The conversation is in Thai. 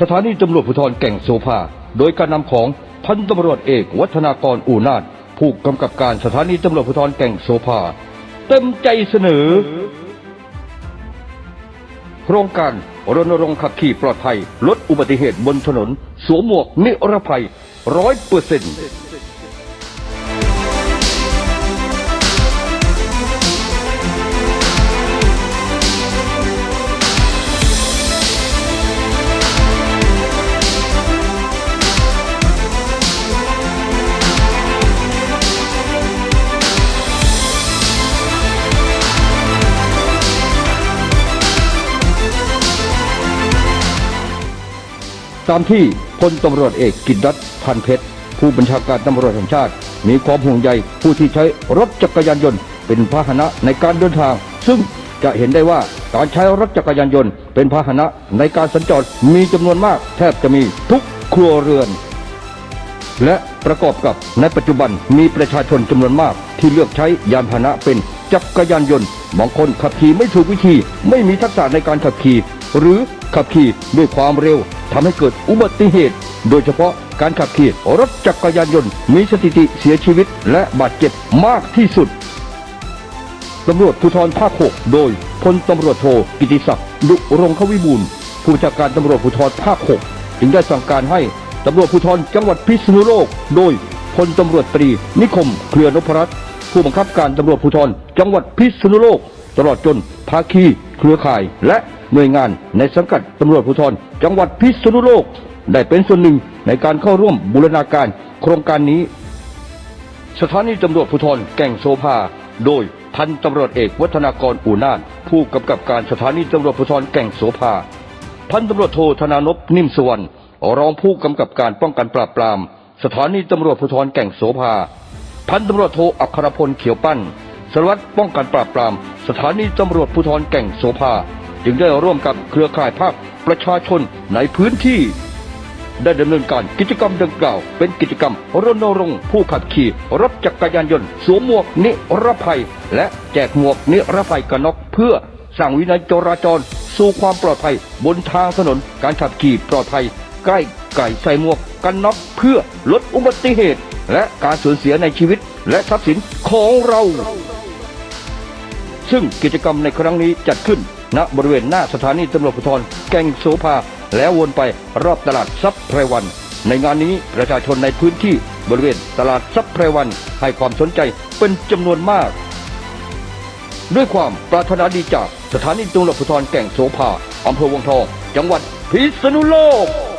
สถานีตำรวจภูธรแก่งโสภา โดยการนำของพันตำรวจเอกวัฒนากรอูนาถผู้กำกับการสถานีตำรวจภูธรแก่งโสภา เต็มใจเสนอ โครงการรณรงค์ขับขี่ปลอดภัย ลดอุบัติเหตุบนถนน สวมหมวกนิรภัยร้อยเปอร์เซ็นต์ ตามที่พลตำรวจเอกกิตรัตน์พันเพชร ผู้บัญชาการตำรวจแห่งชาติ มีความห่วงใยผู้ที่ใช้รถจักรยานยนต์ เป็นพาหนะในการเดินทาง ซึ่งจะเห็นได้ว่าการใช้รถจักรยานยนต์ เป็นพาหนะในการสัญจรมีจำนวนมาก แทบจะมีทุกครัวเรือน และประกอบกับในปัจจุบันมีประชาชนจำนวนมาก ที่เลือกใช้ยานพาหนะเป็นจักรยานยนต์บางคนขับขี่ไม่ถูกวิธี ไม่มีทักษะในการขับขี่ หรือขับขี่ด้วยความเร็ว ทำให้เกิดอุบัติเหตุ โดยเฉพาะการขับขี่รถจักรยานยนต์มีสถิติเสียชีวิตและบาดเจ็บมากที่สุดตำรวจภูธรภาค6โดยพลตำรวจโทกิติศักดิ์ดุรงควิบูลผู้บัญชาการตำรวจภูธรภาค6จึงได้สั่งการให้ตำรวจภูธรจังหวัดพิษณุโลก โดยพลตำรวจตรีนิคมเครือนพรัตน์ผู้บังคับการตำรวจภูธรจังหวัดพิษณุโลก ตลอดจนภาคี เครือข่าย และหน่วยงานในสังกัดตำรวจภูธรจังหวัดพิษณุโลก ได้เป็นส่วนหนึ่งในการเข้าร่วมบูรณาการโครงการนี้ สถานีตำรวจภูธรแก่งโซภา โดยพันตำรวจเอกวัฒนากรอูน่าน ผู้กำกับการสถานีตำรวจภูธรแก่งโสภา พันตำรวจโทธนานพนิ่มสุวรรณรองผู้กำกับการป้องกันปราบปราม สถานีตำรวจภูธรแก่งโสภา พันตำรวจโทอัครพลเขียวปั้น สารวัตรป้องกันปราบปราม สถานีตำรวจภูธรแก่งโสภา จึงได้ร่วมกับเครือข่ายภาคประชาชนในพื้นที่ ได้ดำเนินการกิจกรรมดังกล่าว เป็นกิจกรรมรณรงค์ผู้ขับขี่รถจักรยานยนต์สวมหมวกนิรภัย และแจกหมวกนิรภัยกันน็อกเพื่อสร้างวินัยจราจร สู่ความปลอดภัย บนทางถนนการขับขี่ปลอดภัย ใกล้ไก่ใส่หมวกกันน็อกเพื่อลดอุบัติเหตุ และการสูญเสียในชีวิตและทรัพย์สินของเรา ซึ่งกิจกรรมในครั้งนี้จัดขึ้น ณบริเวณหน้าสถานีตำรวจภูธรแก่งโสภา แล้ววนไปรอบตลาดซับไพรวัน ในงานนี้ประชาชนในพื้นที่บริเวณตลาดซับไพรวัน ให้ความสนใจเป็นจำนวนมาก ด้วยความปรารถนาดีจากสถานีตำรวจภูธรแก่งโสภาอำเภอวังทองจังหวัดพิษณุโลก